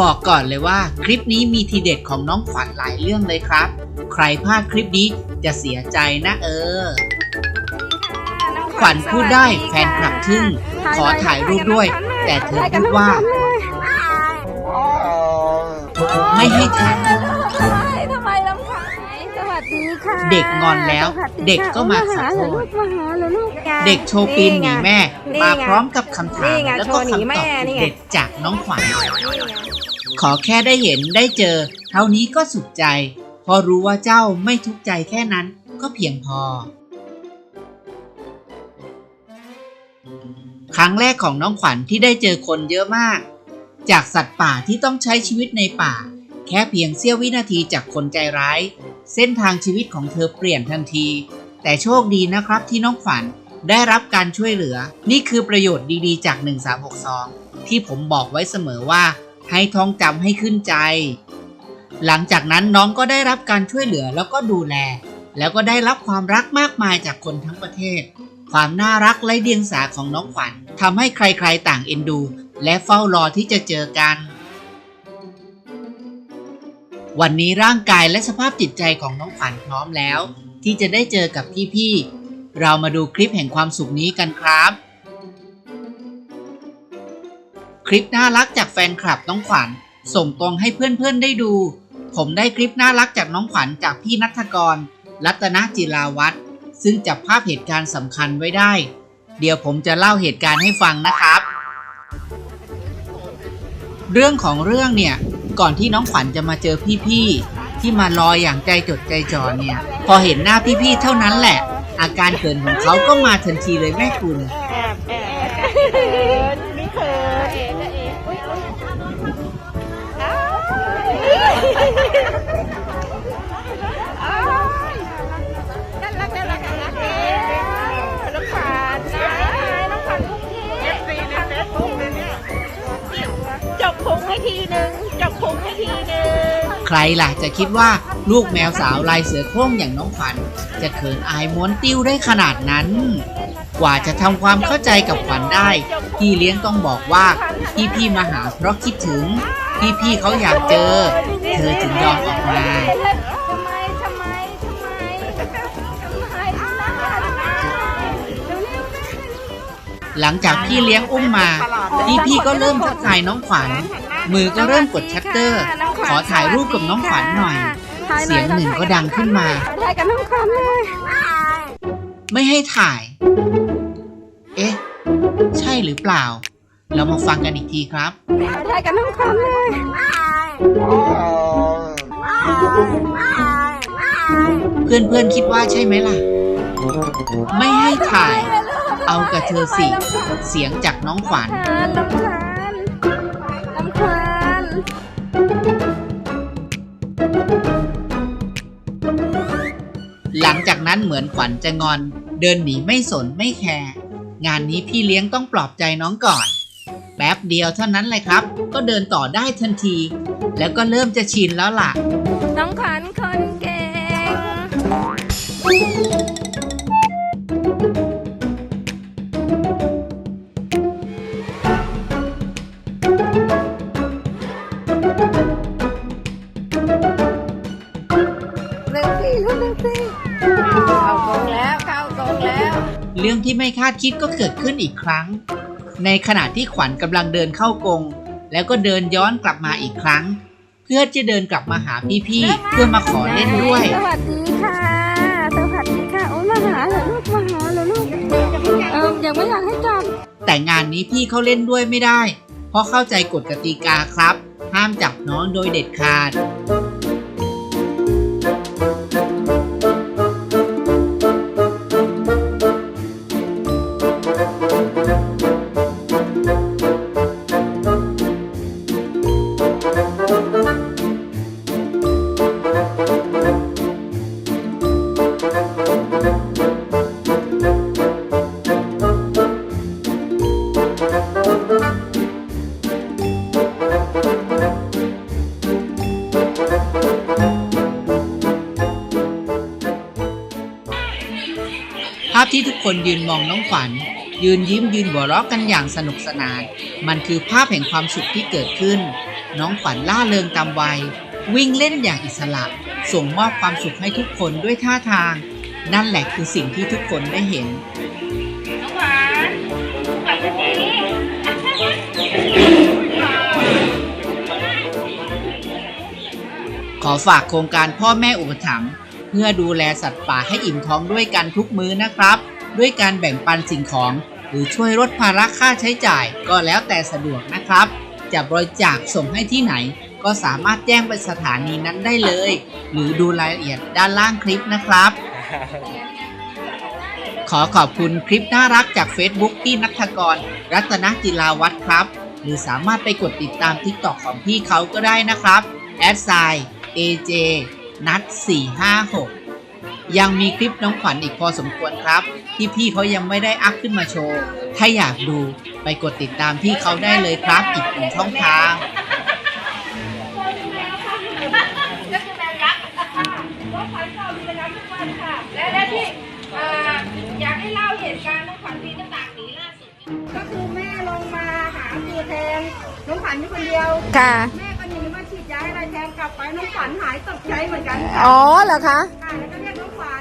บอกก่อนเลยว่าคลิปนี้มีทีเด็ดของน้องขวัญหลายเรื่องเลยครับ ใครพลาดคลิปนี้จะเสียใจนะเออ ขวัญพูดได้แฟนคลับทึ่ง ขอถ่ายรูปด้วย แต่เธอพูดว่า ไม่ให้ถ่ายทำไมลำคาญสวัสดีค่ะ เด็กงอนแล้วสวัสค่ะเด็กก็มาขอโทษมาหาเหรอลูกเด็กโชว์ปีนหนีแม่นี่มาไงพร้อมกับคำถามนี่ไงแล้วก็โชว์หนีคำแม่ตอบนี่ไงเด็ดจากน้องขวัญ ขอแค่ได้เห็นได้เจอ เท่านี้ก็สุขใจ พอรู้ว่าเจ้าไม่ทุกข์ใจแค่นั้นก็เพียงพอ ครั้งแรกของน้องขวัญที่ได้เจอคนเยอะมาก จากสัตว์ป่าที่ต้องใช้ชีวิตในป่า แค่เพียงเสี้ยววินาทีจากคนใจร้าย เส้นทางชีวิตของเธอเปลี่ยนทันที แต่โชคดีนะครับที่น้องขวัญได้รับการช่วยเหลือ นี่คือประโยชน์ดีๆ จาก 1362 ที่ผมบอกไว้เสมอว่า ให้ท่องจำให้ขึ้นใจ หลังจากนั้นน้องก็ได้รับการช่วยเหลือแล้วก็ดูแล แล้วก็ได้รับความรักมากมายจากคนทั้งประเทศ ความน่ารักและเดียงสาของน้องขวัญทำให้ใครๆต่างเอ็นดู และเฝ้ารอที่จะเจอกัน วันนี้ร่างกายและสภาพจิตใจของน้องขวัญพร้อมแล้ว ที่จะได้เจอกับพี่ๆเรามาดูคลิปแห่งความสุขนี้กันครับ ลิปน่ารักจากแฟนคลับน้องขวัญ ส่งตรงให้เพื่อนๆได้ดู ผมได้คลิปน่ารักจากน้องขวัญจากพี่นัทกร รัตนจิราวัฒน์ซึ่งจับภาพเหตุการณ์สำคัญไว้ได้ เดี๋ยวผมจะเล่าเหตุการณ์ให้ฟังนะครับ เรื่องของเรื่องเนี่ย ก่อนที่น้องขวัญจะมาเจอพี่ๆที่มารออย่างใจจดใจจ่อเนี่ย พอเห็นหน้าพี่ๆเท่านั้นแหละ อาการเขินของเขาก็มาทันทีเลยแม่คุณ ทีนึงจบพุงให้ทีนึงใครล่ะจะคิดว่าลูกแมวสาวลายเสือโคร่งอย่างน้องขวัญจะเขินอายม้วนติ้วได้ขนาดนั้น กว่าจะทำความเข้าใจกับขวัญได้พี่เลี้ยงต้องบอกว่าพี่พี่มาหาเพราะคิดถึงพี่พี่เขาอยากเจอ เธอจึงยอมออกมา หลังจากพี่เลี้ยงอุ้มมา พี่พี่ก็เริ่มทักทายน้องขวัญ มือก็เริ่มกดชัตเตอร์ ขอถ่ายรูปกับน้องขวัญหน่อย เสียงหนึ่งก็ดังขึ้นมา ถ่ายกับน้องขวัญเลย ไม่ให้ถ่าย เอ๊ะ ใช่หรือเปล่า เรามาฟังกันอีกทีครับ ถ่ายกับน้องขวัญเลย เพื่อนๆคิดว่าใช่ไหมล่ะ ไม่ให้ถ่าย เอากับเธอสิ เสียงจากน้องขวัญลำคาญลำคาญ หลังจากนั้นเหมือนขวัญจะงอน เดินหนีไม่สนไม่แคร์งานนี้พี่เลี้ยงต้องปลอบใจน้องก่อน แป๊บเดียวเท่านั้นเลยครับ ก็เดินต่อได้ทันที แล้วก็เริ่มจะชินแล้วล่ะ น้องขวัญคนเก่ง คาดคิดก็เกิดขึ้นอีกครั้ง ในขณะที่ขวัญกำลังเดินเข้ากรงแล้วก็เดินย้อนกลับมาอีกครั้ง เพื่อจะเดินกลับมาหาพี่ๆเพื่อมาขอเล่นด้วย สวัสดีค่ะ สวัสดีค่ะโอ้มาหาเหรอลูกมาหาเหรอลูกเออยังไม่อยากให้จับแต่งานนี้พี่เขาเล่นด้วยไม่ได้ เพราะเข้าใจกฎกติกาครับ ห้ามจับน้องโดยเด็ดขาด คนยืนมองน้องขวัญ ยืนยิ้มยืนหัวเราะกันอย่างสนุกสนาน มันคือภาพแห่งความสุขที่เกิดขึ้น น้องขวัญล่าเริงตามวัย วิ่งเล่นอย่างอิสระ ส่งมอบความสุขให้ทุกคนด้วยท่าทาง นั่นแหละคือสิ่งที่ทุกคนได้เห็นน้องหวานหวานแบบนี้ขอฝากโครงการพ่อแม่อุปถัมภ์เพื่อดูแลสัตว์ป่าให้อิ่มท้องด้วยกันทุกมื้อนะครับ ด้วยการแบ่งปันสิ่งของ หรือช่วยลดภาระค่าใช้จ่ายก็แล้วแต่สะดวกนะครับ จะบริจาคส่งให้ที่ไหน ก็สามารถแจ้งไปสถานีนั้นได้เลย หรือดูรายละเอียดด้านล่างคลิปนะครับ ขอขอบคุณคลิปน่ารักจาก Facebook พี่นัทกร รัตนจิลาวัฒน์ครับ หรือสามารถไปกดติดตาม TikTok ของพี่เขาก็ได้นะครับแอดไซ AJ นัด456 ยังมีคลิปน้องขวัญอีกพอสมควรครับ ที่พี่เขายังไม่ได้อัพขึ้นมาโชว์ ถ้าอยากดูไปกดติดตามพี่เขาได้เลยครับอีกหนึ่งช่องทาง ก็คือแมวยักษ์น้องขวัญชอบมีน้ำทุกวันค่ะ และและที่เอ่ออยากให้เล่าเหตุการณ์น้องขวัญปีนหน้าต่างหนีล่าสุด ก็คือแม่ลงมาหาตัวแทนน้องขวัญอยู่คนเดียว ค่ะ แม่ก็หนีมาฉีดยาให้อะไรแทนกลับไปน้องขวัญหายตกใจเหมือนกันอ๋อเหรอคะ ค่ะแล้วก็เรียก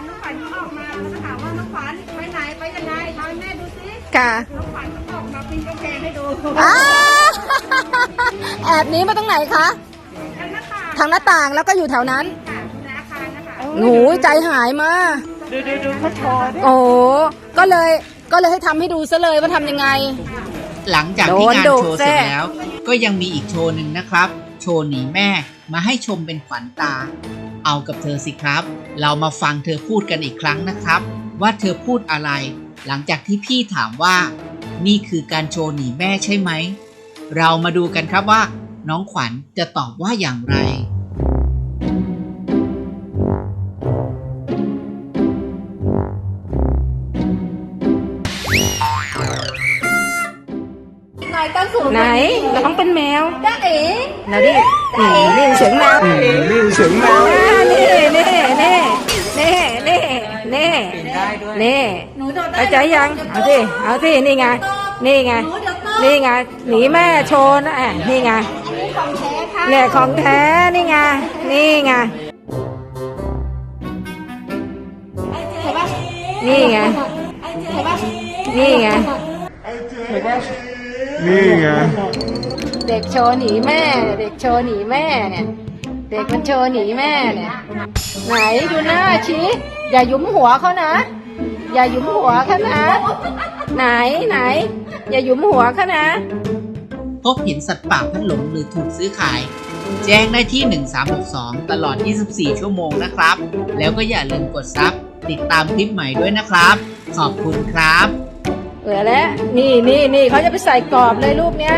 น้องขวัญน้องขวัญก็ออกมาแล้วก็ถามว่าน้องขวัญไปไหนไปยังไงทำให้แม่ดูซิค่ะน้องขวัญก็ออกมาปีนกำแพงให้ดูอ้าแอบหนี้มาตรงไหนคะ แล้วหน้าต่างทางหน้าต่างแล้วก็อยู่แถวนั้น ค่ะในอาคารนะคะหนูใจหายมาดูดูดูเขาโชว์ด้วยโอ้ก็เลยก็เลยให้ทำให้ดูซะเลยว่าทำยังไง หลังจากที่งานโดนดุโชว์เสร็จแซ่ แล้ว ก็ยังมีอีกโชว์หนึ่งนะครับ โชว์หนีแม่มาให้ชมเป็นขวัญตา เอากับเธอสิครับ เรามาฟังเธอพูดกันอีกครั้งนะครับ ว่าเธอพูดอะไร หลังจากที่พี่ถามว่า นี่คือการโชว์หนีแม่ใช่ไหม เรามาดูกันครับว่า น้องขวัญจะตอบว่าอย่างไรายตั้งสูงไหนน้องเป็นแมวจ้าเอ๋นะดินี่นี่เสียงแมวนี่เสียงแมวนี่นี่นี่นี่นี่นี่นี่หนูโดนเข้าใจยัง เอาสิ เอาสิ นี่ไง นี่ไง นี่ไง หนีแม่โชนอะนี่ไงอันนี้ของแท้ค่ะนี่ยของแท้ นี่ไง นี่ไง นี่ไงเห็ นปะนี่ไงนี่ไง เด็กโชว์หนีแม่ เด็กโชว์หนีแม่เนี่ย เด็กมันโชว์หนีแม่เนี่ย ไหนดูหน้าชี้อย่าหยุมหัวเขานะ อย่าหยุมหัวเขานะ ไหนไหน อย่าหยุมหัวเขานะ พบเห็นสัตว์ป่าพัดหลงหรือถูกซื้อขาย แจ้งได้ที่ 1362 ตลอด 24 ชั่วโมงนะครับ แล้วก็อย่าลืมกดซับติดตามคลิปใหม่ด้วยนะครับ ขอบคุณครับ เออแล้วนี่นี่นี่เขาจะไปใส่กรอบเลยรูปเนี้ย